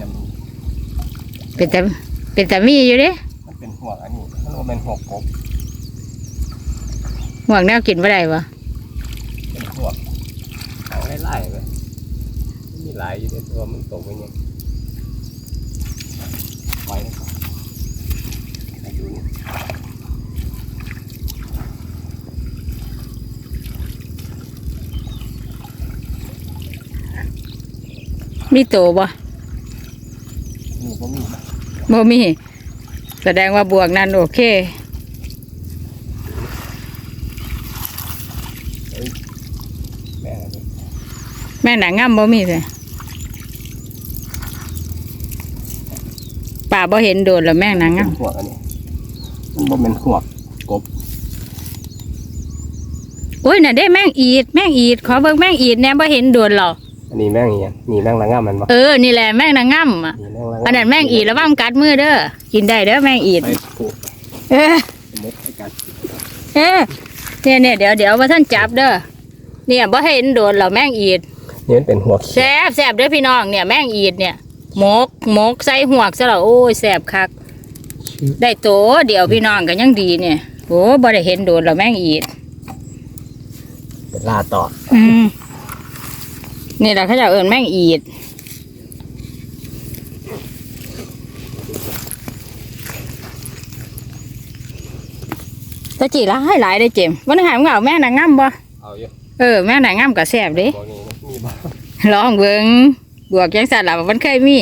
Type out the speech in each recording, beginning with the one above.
จะมีเป็นแต่เป็นแต่มีอยู่เด้มันเป็นห่วงอันนี้มันบ่เป็นห่วงกบห่วงแนวกินบ่ได้บ่เป็นห่วงเอาไล่ๆไปมีหลายอยู่ในตัวมันตกไปเนี่ยไว้นะครับให้ดูนี่มีโตบ่ นี่ก็มีบ่มีแสดงว่าบวกนั้นโอเคแม่อันนี้แม่หนังงามบ่มีเลยป่าบ่เห็นโดนแล้วแม่งหนังเป็งานมห่วงอันนี้มันบ่เป็นห่วงกบโอ้ยน่ะได้แม่งอีด แม่งอีด ขอเบิ่งแม่งอีดแหน่บ่เห็นโดนหรอก อันนี้แม่งอีหยังนี่แม่งละง่ามมันบ่เออ นี่แหละแม่งหนังงามอะนี่แม่งละอันนั้นแม่งอีดระวังกัดมือเด้อ กินได้เด้อแม่งอีดไปปลูกเออมุกให้กันเออเนี่ยเนี่ยเดี๋ยวเดี๋ยวว่าท่านจับเด้อ เนี่ยบ่เห็นโดนหรอกแม่งอีดนี่มันเป็นหัวเขียวแซ่บแซ่บเด้อพี่น้องเนี่ยแม่งอีดเนี่ยหมกหมกใส่หวกซะแล้วโอ้ยแซ่บคัก ได้โตเดี๋ยวพี่น้องก็ยังดีเนี่ยโอ้บ่ได้เห็นโดนหรอกแม่งอีดเป็นล่าต่ออืม นี่แหละเขาจะเอิ้นแม่งอีดตะจีหลายหลายได้เจมส์วันนี้หายมึงเอาแม่นางงามบ่เอาอยู่เออแม่นางงามก็แซ่บเด้บอกนี่นะมีบ่ลองเบิงบวกจังสันหลับมันเคยมี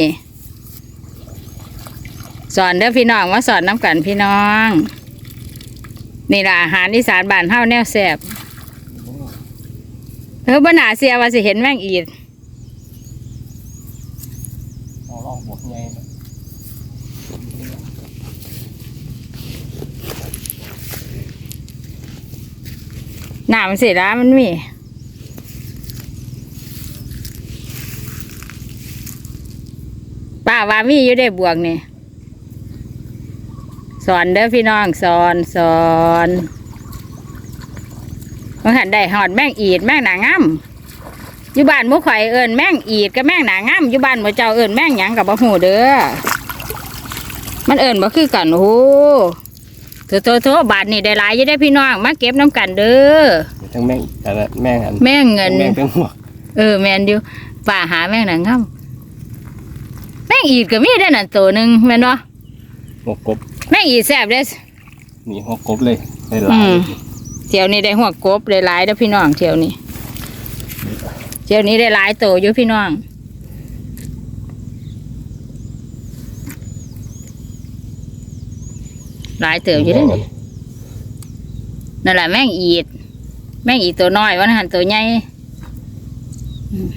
สอนเด้อพี่น้องมาสอนน้ำกันพี่น้อง นี่ล่ะอาหารอีสานบ้านเฮาแนวแซ่บ เออบ่น่าเสียว่าสิเห็นแม่งอีดลองบวกใหนะหนามันสิร้ามันมีป้าว่ามีอยู่ได้บวกนี่สอนเด้อพี่น้องสอนสอน มันหันได้หอดแม่งอีดแม่งหนางามอยู่บ้านหมุข่อยเอิญแม่งอีดกับแม่งหนางามอยู่บ้านหมูเจ้าเอิญแม่งหยังกับบ่หูเด้อมันเอิญบ่คือกันโอ้โหโถโถโถบาทนี่ได้หลายอยู่ได้อพี่น้องมาเก็บน้ำกันเด้อเดี๋ยวทั้งแม่งแต่ละแม่งอันแม่งเงินแม่งเป็นหัวเออแม่นอยู่ป่าหาแม่งหนางามแม่งอีดก็มีได้อนั่นตัวหนึ่งแม่นบ่หัวกบแม่งอีดแซ่บเด้อนี่หัวกบเลยได้หลายอืม เที่ยวนี้ได้หัวกบได้หลายเด้อพี่น้องเที่ยวนี้เที่ยวนี้ได้หลายโตอยู่พี่น้องหลายเติบอยู่เด้อนี่นั่นแหละแม่งอีด แม่งอีดตัวน้อยวันหันตัวใหญ่อืม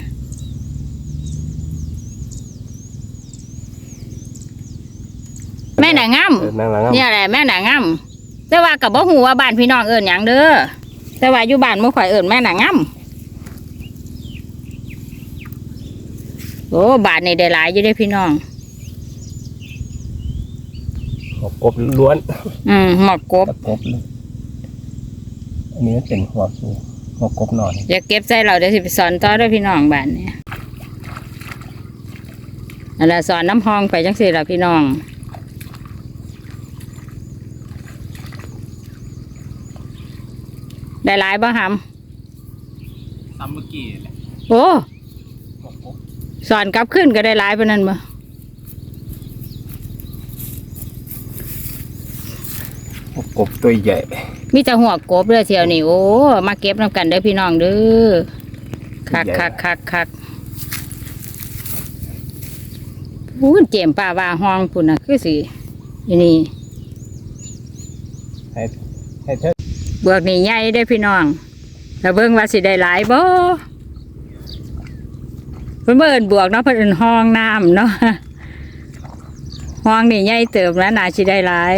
แม่หนังงามเออแม่งละง่ามเนี่ยแหละแม่หนังงำ แต่ว่ากับบ่หูว่าบ้านพี่น้องเอิญหยังเด้อแต่ว่าอยู่บ้านหมู่ข่อยเอิญแม่หนังงำโอ้บ้านนี่ได้หลายอยู่เด้อพี่น้องหัวกบล้วน อืมหมอกกบตะกบเลยอันนี้เป็นหัวสูหัวกบหน่อยอย่าเก็บใส่เราเดี๋ยวสิไปสอนต่อเด้วยพี่น้องบ้านเนี่ยนั่นแหละสอนน้ำพองไปจังสิล่ะพี่น้อง ได้หลายบ่หซ้ำเมื่อกี้แหละำโอ้หัวกบสอนกลับขึ้นก็ได้หลายปานนั้นบ่หัวกบตัวใหญ่มีแต่หัวกบเด้อเที่ยวนี้โอ้มาเก็บน้ำกันเด้อพี่น้องเด้อคักคักคักคักอู้เจียมป่าว่าห้องพุ่นน่ะคือสิอันนี้ให้ให้เธอ บวกนี่ใหญ่ได้พี่น้องแต่เบิ่งว่าสิได้หลายบ่เพิ่นบ่เอิ้นบวกเนาะเพิ่นเอิ้นห้องน้ำเนาะห้องนี่ใหญ่เติบแล้วน่าสิได้หลาย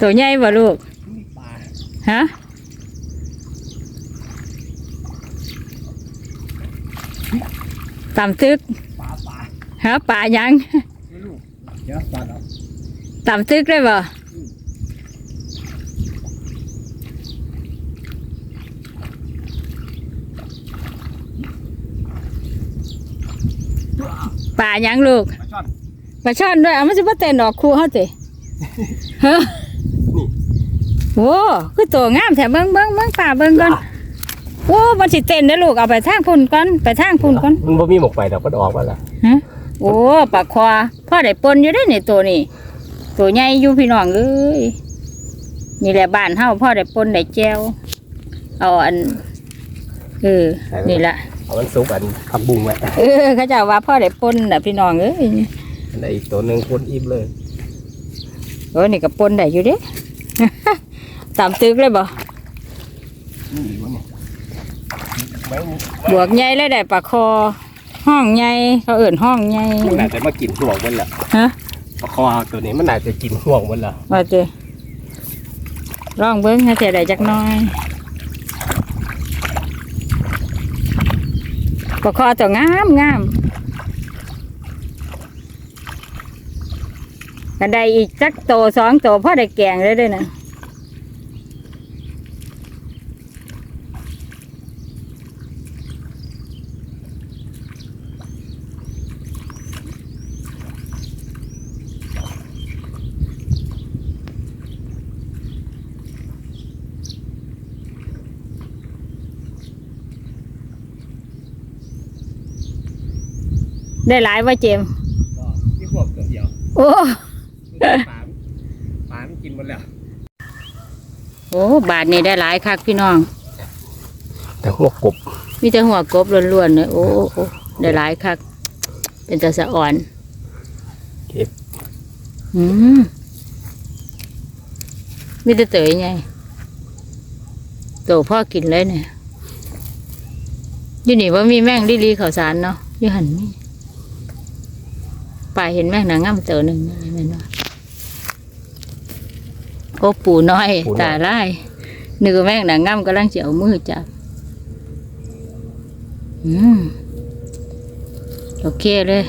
ตัวใหญ่บ่ลูกฮะตำตึกฮะปลายัง ตามตึกได้บ่ป่ายังลูกมาชนปลาช่อนด้วยเอามันสิบ่เต้นดอกคู่เฮาติฮะโอ้คือตัวงามแถมเบิ้งเบิ้งเบิ้งป่าเบิ้งก่อนโอ้บ่สิเต้นเด้อลูกเอาไปทางพุ่นก่อนไปทางพุ่นก่อนมันบ่มีหมกไปดอกก็ออกมาล้ฮะ โอ้ปลาคอพ่อได้ปนอยู่ได้ในตัวนี่ตัวใหญ่อยู่พี่น้องเอ้ยนี่แหละบ้านเฮาพ่อได้ปนได้แจวเอาอันเออนี่ละเอามันสุกอันผักบุ้งไว้เออเขาเจะว่าพ่อได้ปนน่ะพี่น้องเอ้ยอันใดอีกตัวหนึงคนอิ่มเลยโอ้นี่ก็ปนได้อยู่เด้ ตามตึกเลยบ่นี่อีกวะเนี่ยไม่มีบวกใหญ่เลยได้ปลาคอ ห้องใหญ่เขาเอิ่นห้องใหญ่มันน่าจะมากินห่วงมันละฮะปลาคอตัวนี้มันน่าจะกินห่วงมันละว่าเจลองเบิ้งให้เสียได้จักหน้อยปลาคอตัวงามงามกันได้อีกจักโตสองโตพ่อได้แกงเลยเด้วยนะ ได้หลายว่าเจมส์ก็ที่ห่วงตัวเดียวโอ้ปลาปลามันกินหมดแล้วโอ้บาทนี่ได้หลายคักพี่น้อง แต่หัวกบมีแต่หัวกบล้วนๆเลยโอ้โอ้โอ้ได้หลายคัก เป็นตาสะอ่อน เก็บอืมมีแต่เตยไงโตพ่อกินเลยเนี่ยอยู่นี่ว่ามีแม่งลิลีข้าวสารเนาะอยู่หันนี่ ป่าเห็นแม่งหนังง่ำเตอหนึ่งนี่แม่นว่าโอ้ปูน้อยตาไล่นึกว่าแม่งหนังง่ำกำลังจะเอามือจับอืมโอเคเลย